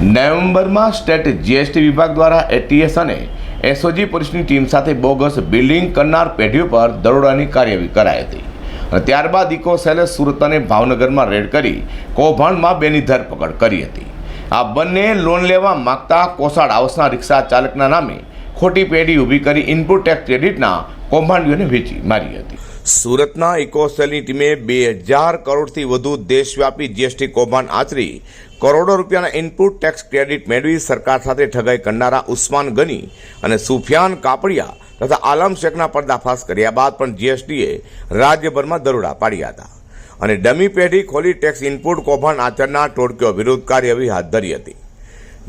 નવેમ્બરમાં state GST વિભાગ દ્વારા એટીએસ અને એસઓજી પોલીસની ટીમ સાથે બોગસ બિલ્ડિંગ કરનાર પેઢીઓ પર દરોડાની કાર્યવાહી કરાઈ હતી. અને ત્યારબાદ ઇકો સેલે સુરત અને ભાવનગરમાં રેડ કરી કૌભાંડમાં બેની ધરપકડ કરી હતી. આ બંને લોન લેવા માગતા કોસાડ હાઉસના રિક્ષા ચાલકના નામે ખોટી પેઢી ઊભી કરી ઇનપુટ ટેક્સ ક્રેડિટના કૌભાંડીઓને વેચી મારી હતી. સુરતના ઇકોસેલની ટીમે બે હજાર કરોડથી વધુ દેશવ્યાપી જીએસટી કૌભાંડ આચરી. કરોડો રૂપિયાના ઇનપુટ ટેક્સ ક્રેડિટ મેળવી સરકાર સાથે ઠગાઈ કરનારા ઉસ્માન ગની અને સુફિયાન કાપડિયા તથા આલમ શેખના પર્દાફાશ કર્યા બાદ પણ જીએસટીએ રાજ્યભરમાં દરોડા પાડ્યા હતા. અને ડમી પેઢી ખોલી ટેક્સ ઇનપુટ કૌભાંડ આચરનાર ટોળકીઓ વિરુદ્ધ કાર્યવાહી હાથ ધરી હતી.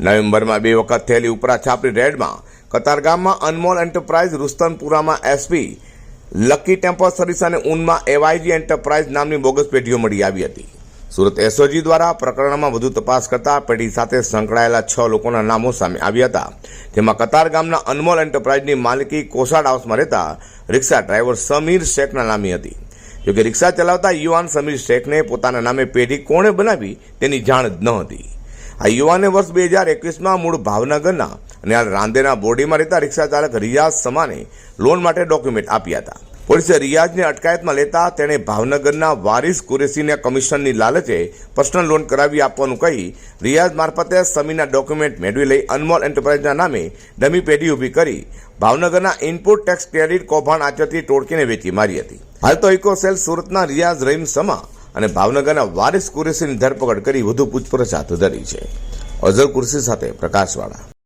નવેમ્બરમાં બે વખત થયેલી ઉપરા છાપરી રેડમાં કતારગામમાં અનમોલ એન્ટરપ્રાઇઝ રુસ્તનપુરામાં એસપી લકી ટેમ્પો સર્વિસ અને ઊનમાં એવાયજી એન્ટરપ્રાઇઝ નામની બોગસ પેઢીઓ મળી આવી હતી. સુરત એસઓજી દ્વારા પ્રકરણમાં વધુ તપાસ કરતા પેઢી સાથે સંકળાયેલા છ લોકોના નામો સામે આવ્યા હતા. જેમાં કતાર ગામના અનમોલ એન્ટરપ્રાઇઝની માલિકી કોસાડ હાઉસમાં રહેતા રિક્ષા ડ્રાઈવર સમીર શેખના નામે હતી. જોકે રિક્ષા ચલાવતા યુવાન સમીર શેખને પોતાના નામે પેઢી કોણે બનાવી તેની જાણ ન હતી. આ યુવાને વર્ષ બે હજાર એકવીસમાં મૂળ ભાવનગરના અને આ રાંદેના બોડીમાં રહેતા રિક્ષા ચાલક રિયાઝ સમાને લોન માટે ડોક્યુમેન્ટ આપ્યા હતા. પોલીસે રિયાઝને અટકાયતમાં લેતા તેણે ભાવનગરના વારિસ કુરેશીને કમિશનની લાલચે પર્સનલ લોન કરાવી આપવાનું કહી રિયાઝ મારફતે સમીના ડોક્યુમેન્ટ મેળવી લઈ અનમોલ એન્ટરપ્રાઇઝના નામે ડમી પેઢી ઊભી કરી ભાવનગરના ઇનપુટ ટેક્સ ક્રેડિટ કૌભાંડ આચરતી ટોળકીને વેચી મારી હતી. હાલ તો ઇકોસેલ સુરતના રિયાઝ રહીમ સમા અને ભાવનગરના વારિસ કુરેશીની ધરપકડ કરી વધુ પૂછપરછ હાથ ધરી છે. અઝર કુરશી સાથે પ્રકાશવાળા.